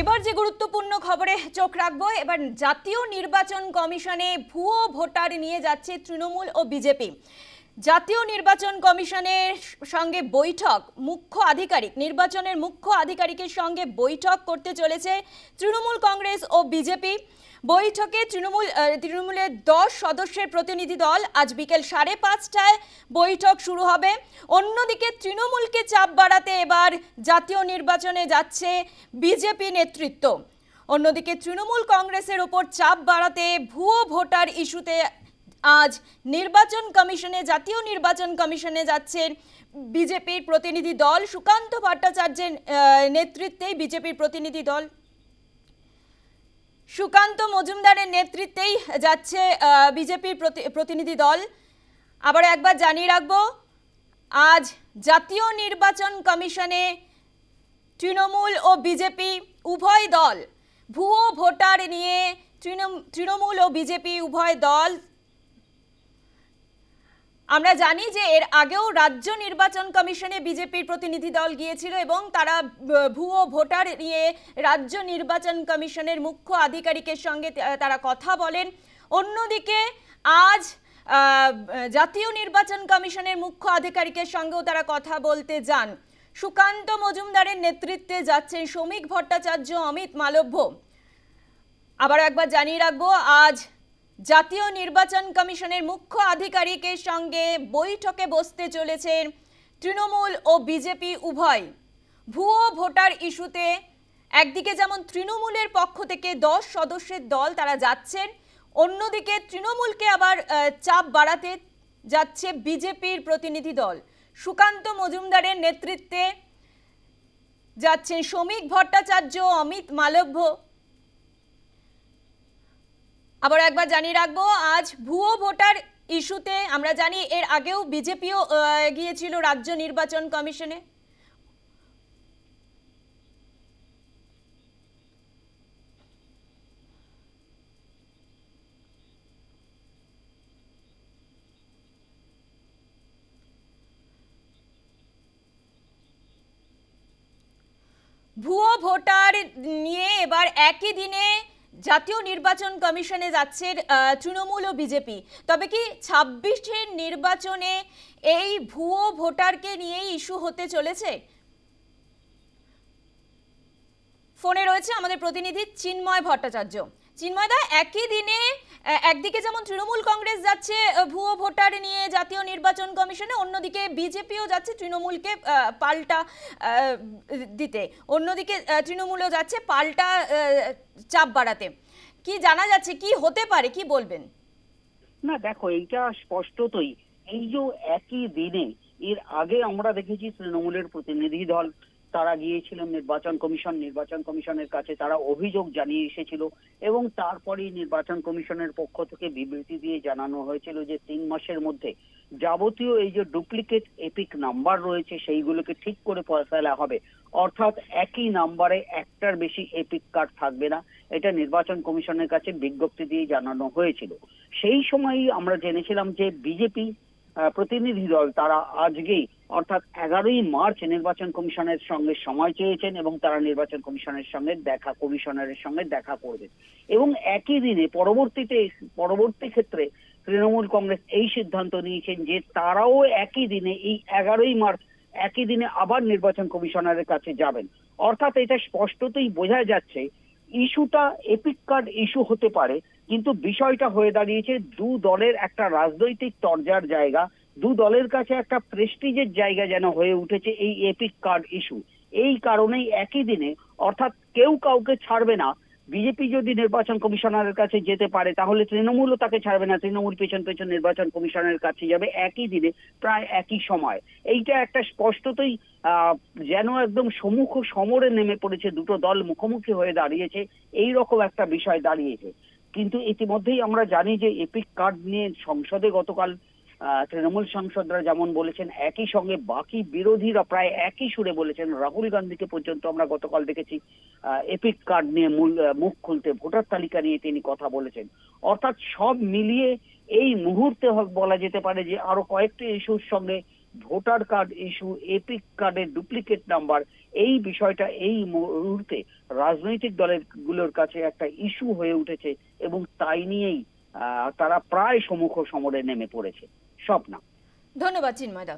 এবার যে গুরুত্বপূর্ণ খবরে চোখ রাখব, এবার জাতীয় নির্বাচন কমিশনে ভুয়ো ভোটার নিয়ে যাচ্ছে তৃণমূল ও বিজেপি। জাতীয় নির্বাচন কমিশনের সঙ্গে বৈঠক, মুখ্য আধিকারিক, নির্বাচনের মুখ্য আধিকারিকের সঙ্গে বৈঠক করতে চলেছে তৃণমূল কংগ্রেস ও বিজেপি। বৈঠকে তৃণমূল তৃণমূলের দশ সদস্যের প্রতিনিধি দল আজ বিকেল সাড়ে পাঁচটায় বৈঠক শুরু হবে। অন্যদিকে তৃণমূলকে চাপ বাড়াতে এবার জাতীয় নির্বাচনে যাচ্ছে বিজেপি নেতৃত্ব। অন্যদিকে তৃণমূল কংগ্রেসের ওপর চাপ বাড়াতে ভুয়ো ভোটার ইস্যুতে আজ নির্বাচন কমিশনে, জাতীয় নির্বাচন কমিশনে যাচ্ছেন বিজেপির প্রতিনিধি দল। সুকান্ত ভট্টাচার্যের নেতৃত্বেই বিজেপির প্রতিনিধি দল। সুকান্ত মজুমদারের নেতৃত্বেই যাচ্ছে বিজেপির প্রতি- প্রতিনিধি দল। আবার একবার জানিয়ে রাখব, আজ জাতীয় নির্বাচন কমিশনে তৃণমূল ও বিজেপি উভয় দল, ভুয়ো ভোটার নিয়ে তৃণমূল ও বিজেপি উভয় দল আমরা জানি যে এর আগেও রাজ্য নির্বাচন কমিশনে বিজেপির প্রতিনিধি দল গিয়েছিল এবং তারা ভুয়ো ভোটার নিয়ে রাজ্য নির্বাচন কমিশনের মুখ্য আধিকারিকের সঙ্গে তারা কথা বলেন। অন্যদিকে আজ জাতীয় নির্বাচন কমিশনের মুখ্য আধিকারিকের সঙ্গেও তারা কথা বলতে যান। সুকান্ত মজুমদারের নেতৃত্বে যাচ্ছেন শ্রমিক ভট্টাচার্য অমিত মালব্য। আবার একবার জানিয়ে রাখব, আজ জাতীয় নির্বাচন কমিশনের মুখ্য আধিকারিকের সঙ্গে বৈঠকে বসতে চলেছেন তৃণমূল ও বিজেপি উভয়। ভুয়ো ভোটার ইস্যুতে একদিকে যেমন তৃণমূলের পক্ষ থেকে দশ সদস্যের দল তারা যাচ্ছেন, অন্যদিকে তৃণমূলকে আবার চাপ বাড়াতে যাচ্ছে বিজেপির প্রতিনিধি দল। সুকান্ত মজুমদারের নেতৃত্বে যাচ্ছেন শ্রমিক ভট্টাচার্য, অমিত মালব্য আবার একবার জানিয়ে রাখব, আজ ভুয়ো ভোটার ইস্যুতে আমরা জানি এর আগেও বিজেপিও গিয়েছিল রাজ্য নির্বাচন কমিশনে। ভুয়ো ভোটার নিয়ে এবার একই দিনে জাতীয় নির্বাচন কমিশনে যাচ্ছে তৃণমূল ও বিজেপি। তবে কি ছাব্বিশের নির্বাচনে এই ভুয়ো ভোটারকে নিয়েই ইস্যু হতে চলেছে? ফোনে রয়েছে আমাদের প্রতিনিধি চিন্ময় ভট্টাচার্য। চিন্ময়দা, একই দিনে একদিকে যেমন তৃণমূল কংগ্রেস যাচ্ছে ভুয়ো ভোটার নিয়ে জাতীয় নির্বাচন কমিশনে, অন্যদিকে বিজেপিও যাচ্ছে তৃণমূলকে পাল্টা দিতে। অন্যদিকে তৃণমূলও যাচ্ছে পাল্টা চাপ বাড়াতে। কি জানা যাচ্ছে, কি হতে পারে, কি বলবেন? না, দেখো, এইটা স্পষ্টতই। এই যে একই দিনে, এর আগে আমরা দেখেছি তৃণমূলের প্রতিনিধি দল তারা গিয়েছিল, নির্বাচন কমিশন, নির্বাচন কমিশনের কাছে তারা অভিযোগ জানিয়ে এসেছিল এবং তারপরেই নির্বাচন কমিশনের পক্ষ থেকে বিবৃতি দিয়ে জানানো হয়েছিল যে তিন মাসের মধ্যে যাবতীয় এই যে ডুপ্লিকেট এপিক নাম্বার রয়েছে, সেইগুলোকে ঠিক করে ফেলা হবে। অর্থাৎ একই নাম্বারে একটার বেশি এপিক কার্ড থাকবে না, এটা নির্বাচন কমিশনের কাছে বিজ্ঞপ্তি দিয়ে জানানো হয়েছিল। সেই সময়ই আমরা জেনেছিলাম যে বিজেপি প্রতিনিধি দল তারা আজকেই, অর্থাৎ এগারোই মার্চ নির্বাচন কমিশনের সঙ্গে সময় চেয়েছেন এবং তারা নির্বাচন কমিশনের সঙ্গে দেখা, কমিশনারের সঙ্গে দেখা করবেন এবং একই দিনে পরবর্তীতে, পরবর্তী ক্ষেত্রে তৃণমূল কংগ্রেস এই সিদ্ধান্ত নিয়েছেন যে তারাও একই দিনে, এই এগারোই মার্চ একই দিনে আবার নির্বাচন কমিশনারের কাছে যাবেন। অর্থাৎ এটা স্পষ্টতই বোঝা যাচ্ছে ইস্যুটা এপিক কার্ড ইস্যু হতে পারে, কিন্তু বিষয়টা হয়ে দাঁড়িয়েছে দু দলের একটা রাজনৈতিক তরজার জায়গা, দু দলের কাছে একটা প্রেস্টিজের জায়গা যেন হয়ে উঠেছে এই এপিক কার্ড ইস্যু। এই কারণেই একই দিনে, অর্থাৎ কেউ কাউকে ছাড়বে না বিজেপি যদি নির্বাচন কমিশনারের কাছে যেতে পারে, তাহলে তৃণমূলও তাকে ছাড়বে না। তৃণমূল পেছন পেছন নির্বাচন কমিশনের কাছে যাবে একই দিনে, প্রায় একই সময়। এইটা একটা স্পষ্টতই যেন একদম সম্মুখ সমরে নেমে পড়েছে দুটো দল মুখোমুখি হয়ে দাঁড়িয়েছে, এই রকম একটা বিষয় দাঁড়িয়েছে। কিন্তু ইতিমধ্যেই আমরা জানি যে এপিক কার্ড নিয়ে সংসদে গতকাল তৃণমূল সাংসদরা যেমন বলেছেন, একই সঙ্গে বাকি বিরোধীরা প্রায় একই সুরে বলেছেন, রাহুল গান্ধীকে পর্যন্ত আমরা গতকাল দেখেছি এপিক কার্ড নিয়ে মূল মুখ খুলতে, ভোটার তালিকা নিয়ে তিনি কথা বলেছেন। অর্থাৎ সব মিলিয়ে এই মুহূর্তে বলা যেতে পারে যে আরও কয়েকটি ইস্যুর সঙ্গে ভোটার কার্ড ইস্যু এপিক কার্ডের ডুপ্লিকেট নাম্বার এই বিষয়টা এই মুহূর্তে রাজনৈতিক দলেরগুলোর কাছে একটা ইস্যু হয়ে উঠেছে এবং তাই নিয়েই তারা প্রায় সমুখ সমরে নেমে পড়েছে। সব না ধন্যবাদ চিন্ময় দা।